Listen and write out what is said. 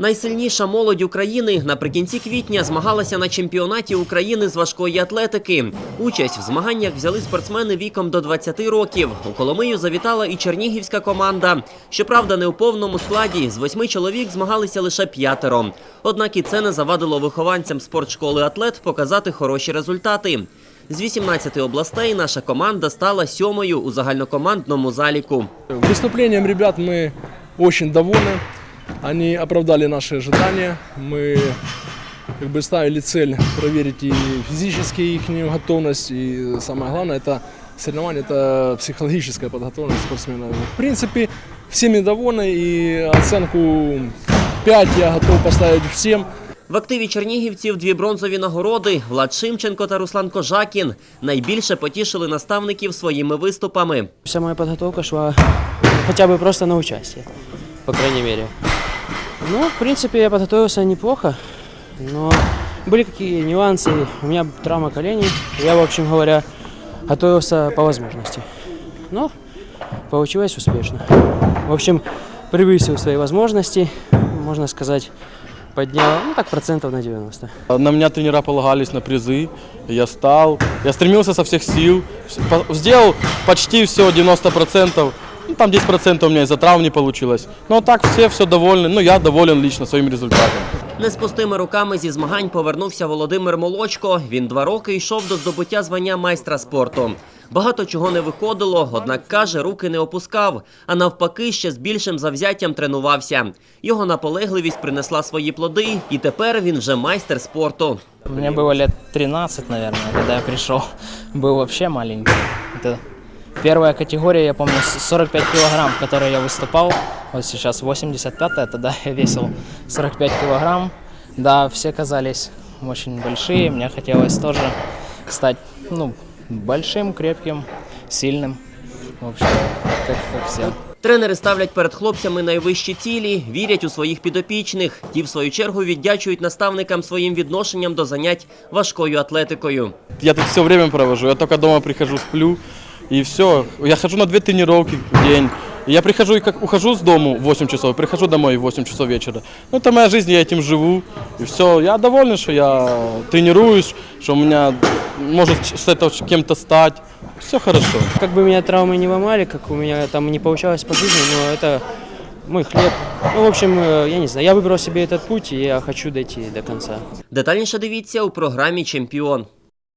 Найсильніша молодь України наприкінці квітня змагалася на чемпіонаті України з важкої атлетики. Участь в змаганнях взяли спортсмени віком до 20 років. У Коломию завітала і чернігівська команда. Щоправда, не у повному складі. З восьми чоловік змагалися лише п'ятеро. Однак і це не завадило вихованцям спортшколи атлет показати хороші результати. З 18 областей наша команда стала сьомою у загальнокомандному заліку. Выступлением ребят мы очень довольны. Они оправдали наши ожидания. Мы как бы ставили цель проверить и физически их готовность, и самое главное это соревнование, это психологическая подготовленность спортсмена. В принципе, всеми довольны и оценку 5 я готов поставить всем. В активі чернігівців дві бронзові нагороди Влад Шимченко та Руслан Кожакін найбільше потішили наставників своїми виступами. Вся моя подготовка шла хотя бы просто на участие, по крайней мере. Ну, в принципе, я подготовился неплохо, но были какие нюансы. У меня травма коленей. Я, в общем говоря, готовился по возможности. Но получилось успешно. В общем, превысил свои возможности, можно сказать, поднял, ну так, процентов на 90. На меня тренера полагались на призы. Я стал, я стремился со всех сил. Сделал почти все, 90%. Ну, там 10% у меня из-за травм не получилось. Но так все, все довольны. Ну, я доволен лично своим результатом. Не з пустими руками зі змагань повернувся Володимир Молочко. Він два роки йшов до здобуття звання майстра спорту. Багато чого не виходило, однак каже, руки не опускав, а навпаки, ще з більшим завзяттям тренувався. Його наполегливість принесла свої плоди, і тепер він вже майстер спорту. Мне было лет 13, наверное, когда я пришел. Был вообще маленький. Это первая категория, я помню, с- 45 килограмм, в которой я выступал. Вот сейчас 85-я, тогда я весил 45 килограмм. Да, все казались очень большие. Мне хотелось тоже стать, ну, большим, крепким, сильным. В общем, как, как все. Тренери ставлять перед хлопцями найвищі цілі, вірять у своїх підопічних. Ті, в свою чергу, віддячують наставникам своїм відношенням до занять важкою атлетикою. Я тут все время провожу. Я только дома прихожу, сплю. И все. Я хожу на две тренировки в день. И я прихожу и как ухожу с дому в 8 часов, прихожу домой в 8 часов вечера. Ну, это моя жизнь, я этим живу. И все. Я доволен, что я тренируюсь, что у меня может с этого кем-то стать. Все хорошо. Как бы меня травмы не ломали, как у меня там не получалось по жизни, но это мой хлеб. Ну, в общем, э, я не знаю, я выбрал себе этот путь, и я хочу дойти до конца. Детальніше дивіться у програмі Чемпіон.